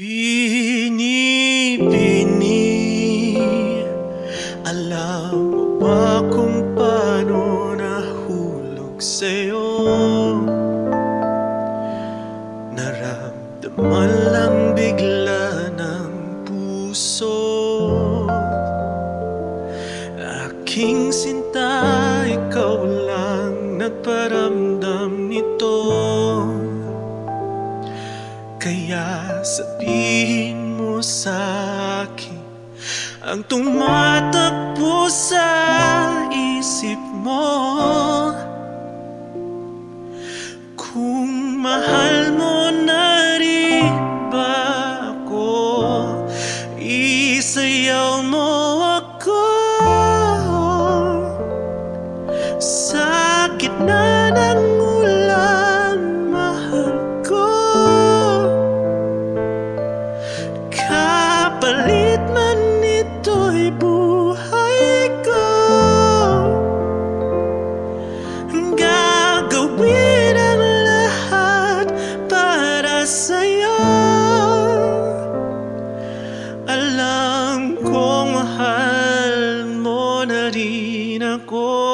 Binibini Alam mo ba kung paano nahulog sa'yo? Naramdaman lang bigla ng puso Aking sinta, kaya sabihin mo sa akin Ang tumatakbo sa isip mo. Kung mahal mo na rin ba ako Isayaw mo ako. sa'yo. Alam kong mahal mo na rin ako.